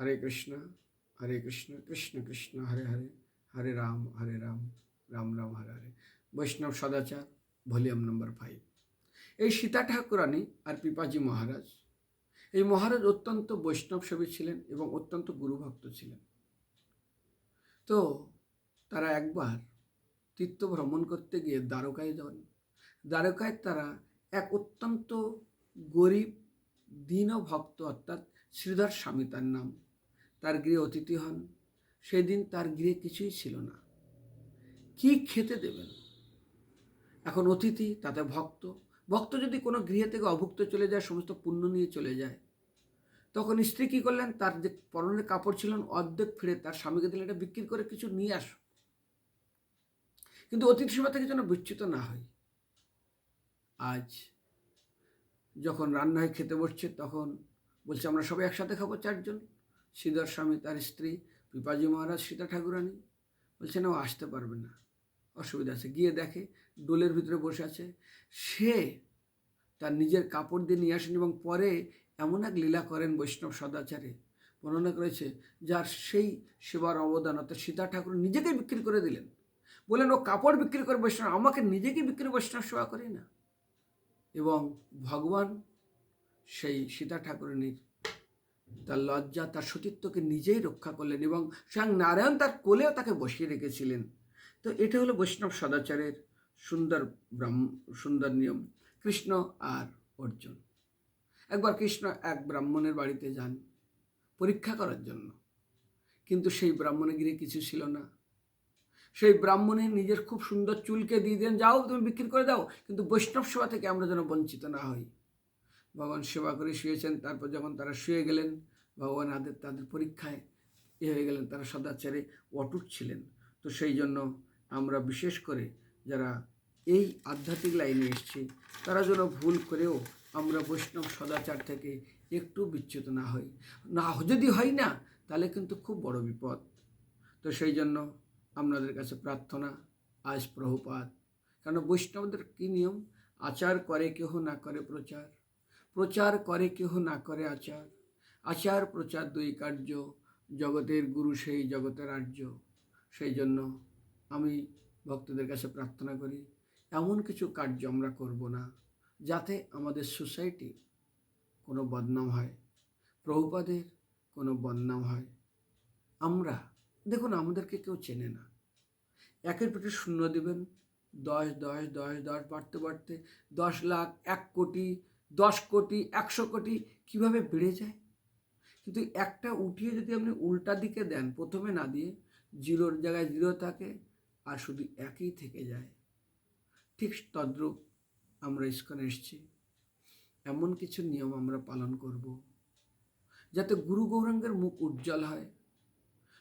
হরে কৃষ্ণ হরে কৃষ্ণ কৃষ্ণ কৃষ্ণ, হরে হরে হরে রাম হরে রাম রাম রাম, হরে হরে। বৈষ্ণব সদাচার, volume number five এই সীতা ঠাকুরানী আর পিপাজি মহারাজ, এই মহারাজ অত্যন্ত বৈষ্ণব সেবী ছিলেন এবং অত্যন্ত গুরুভক্ত ছিলেন। তো তারা একবার তীর্থ ভ্রমণ করতে গিয়ে দ্বারকায় যান। দ্বারকায় তারা এক অত্যন্ত গরিব দীন ভক্ত অর্থাৎ শ্রীধর স্বামী তার নাম। তার গৃহে অতিথি হন। সেই দিন তার গৃহে কিছুই ছিল না। কি খেতে দেবেন? এখন অতিথি, তাতে ভক্ত। ভক্ত যদি কোনো গৃহে থেকে অভুক্ত চলে যায়, সমস্ত পুণ্য নিয়ে চলে যায়, তখন স্ত্রী কী করলেন? তার যে পরনের কাপড় ছিল অর্ধেক ফিরে তার স্বামীকে দিলে এটা বিক্রি করে কিছু নিয়ে আসো। কিন্তু অতিথি সেবা থেকে যেন বিচ্যুত না হয়। আজ যখন রান্না হয়ে খেতে বসছে, তখন বলছে, আমরা সবাই একসাথে খাব চারজন। শ্রীধর স্বামী, তার স্ত্রী, পিপাজি মহারাজ, সীতা ঠাকুরানী বলছে না ও আসতে পারবে না। অসুবিধা আছে। গিয়ে দেখে ডোলের ভিতরে বসে আছে। সে তার নিজের কাপড় দিয়ে নিয়ে আসেন এবং পরে এমন এক লীলা করেন বৈষ্ণব সদাচারে। বর্ণনা করেছে, যার সেই সেবার অবদান, অর্থাৎ সীতা ঠাকুর নিজেকেই বিক্রি করে দিলেন। বললেন, ও কাপড় বিক্রি করে বৈষ্ণব, আমাকে নিজেকে বিক্রি করে বৈষ্ণব সেবা করি না। এবং ভগবান সেই সীতা ঠাকুরানীর তার লজ্জা, তার সতীত্বকে নিজেই রক্ষা করলেন এবং স্বয়ং নারায়ণ তার কোলেও তাকে বসিয়ে রেখেছিলেন। তো এটা হলো বৈষ্ণব সদাচারের সুন্দর ব্রাহ্ম, সুন্দর নিয়ম, কৃষ্ণ আর অর্জুন। একবার কৃষ্ণ এক ব্রাহ্মণের বাড়িতে যান পরীক্ষা করার জন্য। কিন্তু সেই ব্রাহ্মণে গিরে কিছু ছিল না। সেই ব্রাহ্মণে নিজের খুব সুন্দর চুলকে দিয়ে দেন যাও, তুমি বিক্রি করে দাও। কিন্তু বৈষ্ণব সেবা থেকে আমরা যেন বঞ্চিত না হই। ভগবান সেবা করে শুয়েছেন, তারপর যখন তারা শুয়ে গেলেন, ভগবান আদের, তাদের পরীক্ষায় এ হয়ে গেলেন, তারা সদাচারে অটুট ছিলেন। তো সেই জন্য আমরা বিশেষ করে যারা এই আধ্যাত্মিক লাইনে এসছি, তারা যেন ভুল করেও আমরা বৈষ্ণব সদাচার থেকে একটু বিচ্যুত না হই। না যদি হয় না, তাহলে কিন্তু খুব বড় বিপদ। তো সেই জন্য আপনাদের কাছে প্রার্থনা, আজ প্রভুপাত কারণ বৈষ্ণবদের কী নিয়ম? আচার করে কেহ না করে প্রচার। প্রচার করে কেহ না করে আচার। আচার, প্রচার দুই কার্য, জগতের গুরু সেই জগতের আর্য। সেই জন্য আমি ভক্তদের কাছে প্রার্থনা করি, এমন কিছু কার্য আমরা করব না, যাতে আমাদের সোসাইটি কোনো বদনাম হয়, প্রভুপাদের কোনো বদনাম হয়। আমরা, দেখুন, আমাদেরকে কেউ চেনে না। একের পিঠে শূন্য দেবেন, দশ দশ দশ দশ বাড়তে বাড়তে দশ লাখ, এক কোটি দশ কোটি, একশো কোটি কীভাবে বেড়ে যায়? কিন্তু একটা উঠিয়ে যদি আপনি উল্টা দিকে দেন, প্রথমে না দিয়ে জিরোর জায়গায় জিরো থাকে আর শুধু একই থেকে যায়, ঠিক তদ্রূপ আমরা ইস্কনে এসেছি। এমন কিছু নিয়ম আমরা পালন করব। যাতে গুরু গৌরাঙ্গের মুখ উজ্জ্বল হয়,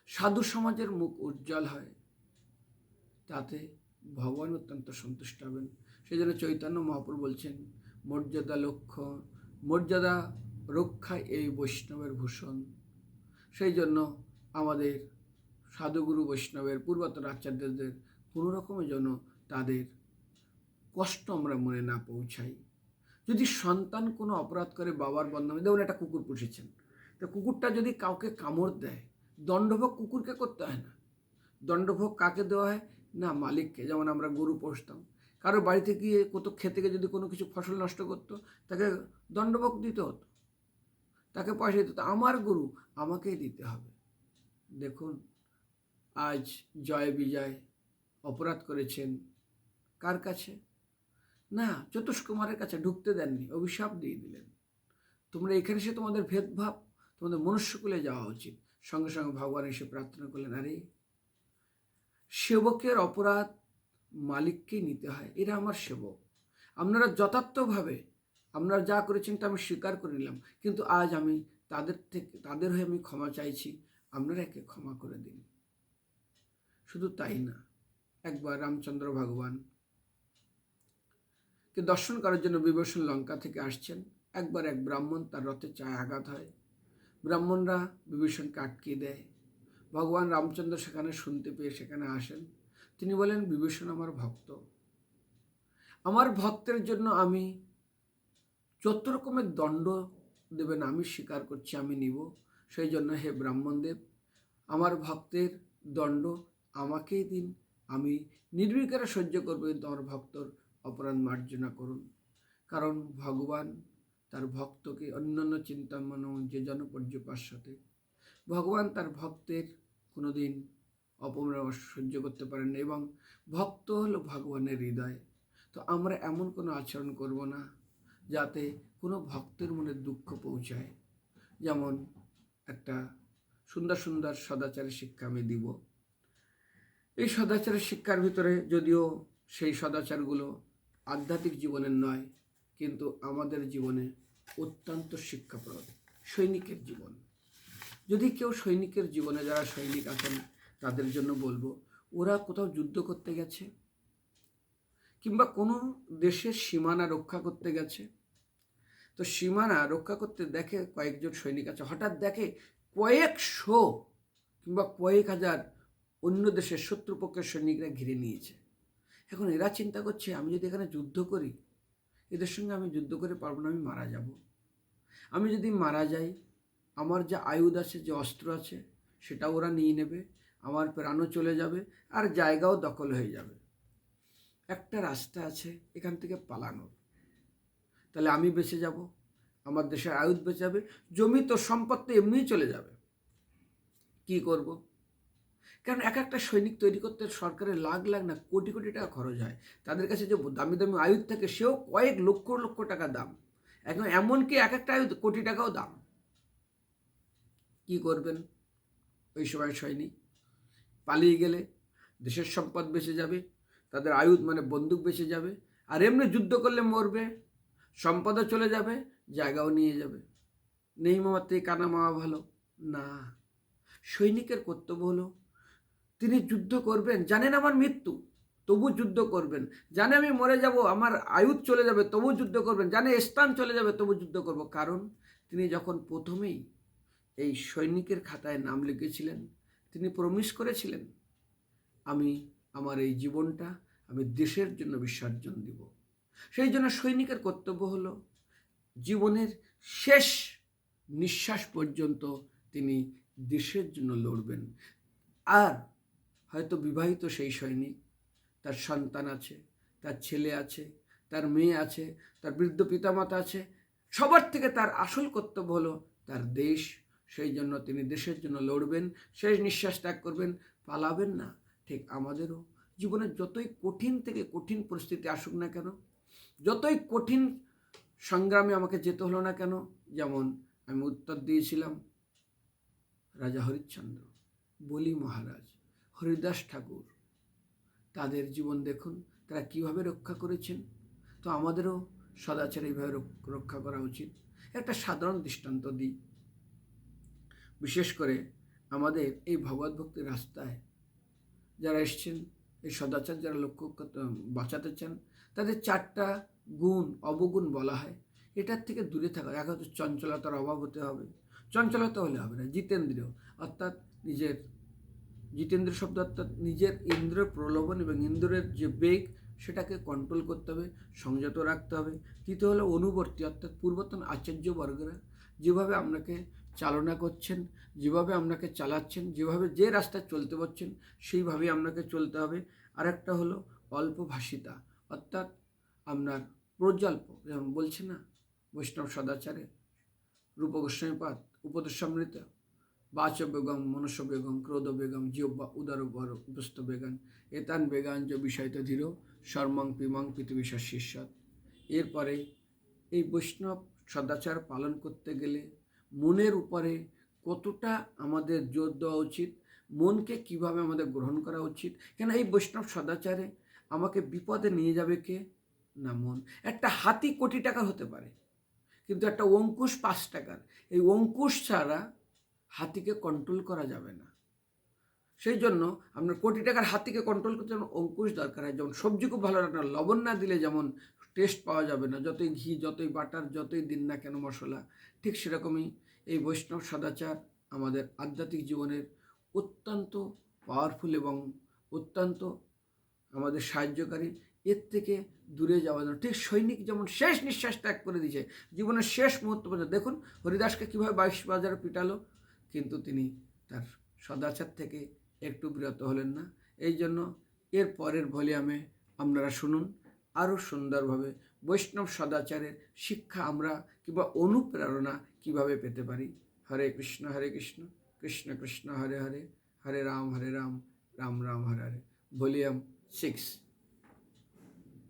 সাধু সমাজের মুখ উজ্জ্বল হয়, তাতে ভগবান অত্যন্ত সন্তুষ্ট হবেন। সেই জন্য চৈতন্য মহাপুর বলছেন মর্যাদা লক্ষ্য, মর্যাদা রক্ষায় এই বৈষ্ণবের ভূষণ। সেই জন্য আমাদের সাধুগুরু বৈষ্ণবের পূর্বতন আচার্যদের কোনো রকমের যেন তাদের কষ্ট আমরা মনে না পৌঁছাই। যদি সন্তান কোনো অপরাধ করে বাবার বদনামে দেখুন একটা কুকুর পুষেছেন। তো কুকুরটা যদি কাউকে কামড় দেয়, দণ্ডভোগ কুকুরকে করতে হয় না। দণ্ডভোগ কাকে দেওয়া হয়? না, মালিককে। যেমন আমরা গরু পুষতাম কারও বাড়িতে গিয়ে কত খেতে গিয়ে যদি কোনো কিছু ফসল নষ্ট করতো, তাকে দণ্ডভোগ দিতে হতো, তাকে পয়সা দিতে আমার গুরু আমাকেই দিতে হবে। দেখুন, আজ জয় বিজয় অপরাধ করেছেন কার কাছে? না চতুষ্কুমারের কাছে ঢুকতে দেননি, অভিশাপ দিয়ে দিলেন। তোমরা এখানে এসে তোমাদের ভেদভাব, তোমাদের মনুষ্যকুলে যাওয়া উচিত। সঙ্গে সঙ্গে ভগবান এসে প্রার্থনা করলেন, আরে, সেবকের অপরাধ মালিককেই নিতে হয়। এরা আমার সেবক। আপনারা যথার্থভাবে আপনারা যা করেছেন তা আমি স্বীকার করে নিলাম। কিন্তু আজ আমি তাদের থেকে, তাদের হয়ে আমি ক্ষমা চাইছি। আপনারা একে ক্ষমা করে দিন। শুধু তাই না, একবার রামচন্দ্র ভগবান কে দর্শন করার জন্য বিভূষণ লঙ্কা থেকে আসছেন। একবার এক ব্রাহ্মণ তার রথে চায় আঘাত হয়। ব্রাহ্মণরা বিভীষণকে আটকে দেয়। ভগবান রামচন্দ্র সেখানে শুনতে পেয়ে সেখানে আসেন। তিনি বলেন, বিভীষণ আমার ভক্ত। আমার ভক্তের জন্য আমি যত রকমের দণ্ড দেবেন, আমি স্বীকার করছি, আমি নিব। সেই জন্য হে ব্রাহ্মণদেব, আমার ভক্তের দণ্ড আমাকেই দিন। আমি নির্বিকারে সহ্য করব কিন্তু আমার ভক্তর অপরাধ মার্জনা করুন। কারণ ভগবান তার ভক্তকে অন্যান্য চিন্তা চিন্তামন, যে জনপর্যপার সাথে ভগবান তার ভক্তের কোনোদিন অপমান সহ্য করতে পারেন এবং ভক্ত হলো ভগবানের হৃদয়। তো আমরা এমন কোনো আচরণ করব না যাতে কোনো ভক্তের মনে দুঃখ পৌঁছায়। যেমন একটা সুন্দর সুন্দর সদাচারের শিক্ষা আমি দিব। এই সদাচারের শিক্ষার ভিতরে যদিও সেই সদাচারগুলো আধ্যাত্মিক জীবনের নয়, কিন্তু আমাদের জীবনে অত্যন্ত শিক্ষাপ্রদ, সৈনিকের জীবন। যদি কেউ সৈনিকের জীবনে যারা সৈনিক আছেন তাদের জন্য বলব, ওরা কোথাও যুদ্ধ করতে গেছে, কিংবা কোনো দেশের সীমানা রক্ষা করতে গেছে। তো সীমানা রক্ষা করতে দেখে কয়েকজন সৈনিক আছে। হঠাৎ দেখে কয়েকশো কিংবা কয়েক হাজার অন্য দেশের শত্রুপক্ষের সৈনিকরা ঘিরে নিয়েছে। এখন এরা চিন্তা করছে, আমি যদি এখানে যুদ্ধ করি, এদের সঙ্গে আমি যুদ্ধ করে পারব না, আমি মারা যাব। আমি যদি মারা যাই, আমার যে আয়ুধ আছে, যে অস্ত্র আছে সেটা ওরা নিয়ে নেবে। আমার প্রাণও চলে যাবে আর জায়গাও দখল হয়ে যাবে। একটা রাস্তা আছে এখান থেকে পালানোর। তাহলে আমি বেঁচে যাব, আমার দেশের আয়ুধ বেঁচে যাবে, জমি তো সম্পত্তি এমনিই চলে যাবে। কি করব? কারণ এক একটা সৈনিক তৈরি করতে সরকারের লাখ লাখ না কোটি কোটি টাকা খরচ হয়। তাদের কাছে যে দামি দামি আয়ুধ থাকে সেও কয়েক লক্ষ লক্ষ টাকা দাম। এখন এমনকি এক একটা আয়ুধ কোটি টাকাও দাম। কি করবেন? ওই সময় সৈনিক। পালিয়ে গেলে, দেশের সম্পদ বেঁচে যাবে, তাদের আয়ুধ মানে বন্দুক বেঁচে যাবে, আর এমনি যুদ্ধ করলে মরবে, সম্পদও চলে যাবে, জায়গাও নিয়ে যাবে। নেই মামার কানা মামা ভালো? না। সৈনিকের কর্তব্য হলো, তিনি যুদ্ধ করবেন, জানেন আমার মৃত্যু, তবু যুদ্ধ করবেন। জানে আমি মরে যাব, আমার আয়ুধ চলে যাবে, তবু যুদ্ধ করবেন। জানে স্থান চলে যাবে, তবু যুদ্ধ করব। কারণ তিনি যখন প্রথমেই এই সৈনিকের খাতায় নাম লিখেছিলেন তিনি প্রমিস করেছিলেন, আমি আমার এই জীবনটা আমি দেশের জন্য বিসর্জন দিব। সেই জন্য সৈনিকের কর্তব্য হলো, জীবনের শেষ নিঃশ্বাস পর্যন্ত তিনি দেশের জন্য লড়বেন। আর হয়তো বিবাহিত সেই সৈনিক, তার সন্তান আছে, তার ছেলে আছে, তার মেয়ে আছে, তার বৃদ্ধ পিতামাতা আছে, সবার থেকে তার আসল কর্তব্য হলো তার দেশ সেই জন্য তিনি দেশের জন্য লড়বেন, শেষ নিঃশ্বাস ত্যাগ করবেন, পালাবেন না। ঠিক আমাদেরও। জীবনের যতই কঠিন থেকে কঠিন পরিস্থিতি আসুক না কেন, যতই কঠিন সংগ্রামে আমাকে যেতে হলো না কেন, যেমন আমি উত্তর দিয়েছিলাম, রাজা হরিশ্চন্দ্র, বলি মহারাজ, হরিদাস ঠাকুর, তাদের জীবন দেখুন, তারা কীভাবে রক্ষা করেছেন। তো আমাদেরও সদাচার এইভাবে রক্ষা করা উচিত। একটা সাধারণ দৃষ্টান্ত দিই। বিশেষ করে আমাদের এই ভগবত ভক্তির রাস্তায় যারা এসছেন, এই সদাচার যারা লক্ষ্য বাঁচাতে চান, তাদের চারটা গুণ, অবগুণ বলা হয়। এটার থেকে দূরে থাকা, এক হচ্ছে চঞ্চলতার অভাব হতে হবে। চঞ্চলতা হলে হবে না, জিতেন্দ্রীয়। অর্থাৎ নিজের জিতেন্দ্র শব্দ অর্থাৎ নিজের ইন্দ্রের প্রলোভন এবং ইন্দ্রের যে বেগ, সেটাকে কন্ট্রোল করতে হবে, সংযত রাখতে হবে। তৃতীয় হলো অনুবর্তী, অর্থাৎ পূর্বতন আচার্যবর্গরা যেভাবে আপনাকে চালনা করছেন, যেভাবে আপনাকে চালাচ্ছেন, যেভাবে যে রাস্তায় চলতে পারছেন সেইভাবে আপনাকে চলতে হবে। আর একটা হলো অল্প ভাষিতা অর্থাৎ আপনার প্রজ্বল্প যেমন বলছে না, বৈষ্ণব সদাচারে, রূপ গোস্বামীপাত উপদেশামৃত বাচ বেগম মনুষ্য বেগম, ক্রোধ বেগম, জিহ্বা, উদার বর উপস্থ বেগান, এতান বেগান যে বিষয়ত ধীর, শর্মং পিমং পৃথিবী শীর্ষত এরপরে এই বৈষ্ণব সদাচার পালন করতে গেলে মনের উপরে কতটা আমাদের জোর দেওয়া উচিত, মনকে কীভাবে আমাদের গ্রহণ করা উচিত, কেন এই বৈষ্ণব সদাচারে আমাকে বিপদে নিয়ে যাবে কে? না মন। একটা হাতি কোটি টাকার হতে পারে, কিন্তু একটা অঙ্কুশ পাঁচ টাকার। এই অঙ্কুশ ছাড়া হাতিকে কন্ট্রোল করা যাবে না। সেই জন্য আপনার কোটি টাকার হাতিকে কন্ট্রোল করতে যেমন অঙ্কুশ দরকার হয়, যেমন সবজি খুব ভালো রান্না লবণ না দিলে যেমন টেস্ট পাওয়া যাবে না। যতই ঘি, যতই বাটার যতই দিন না কেন মশলা, ঠিক সেরকমই এই বৈষ্ণব সদাচার আমাদের আধ্যাত্মিক জীবনের অত্যন্ত পাওয়ারফুল এবং অত্যন্ত আমাদের সাহায্যকারী। এর থেকে দূরে যাওয়া যেন ঠিক সৈনিক যেমন শেষ নিঃশ্বাস ত্যাগ করে দিয়েছে, জীবনের শেষ মুহূর্ত পর্যন্ত। দেখুন, হরিদাসকে কীভাবে বাইশ বাজারে পিটালো, কিন্তু তিনি তার সদাচার থেকে একটু বিরত হলেন না। এই জন্য এর পরের ভলিউমে আপনারা শুনুন। আরও সুন্দরভাবে বৈষ্ণব সদাচারের শিক্ষা আমরা কিংবা অনুপ্রেরণা কীভাবে পেতে পারি? হরে কৃষ্ণ হরে কৃষ্ণ কৃষ্ণ কৃষ্ণ, হরে হরে হরে রাম হরে রাম রাম রাম, হরে হরে। Volume six.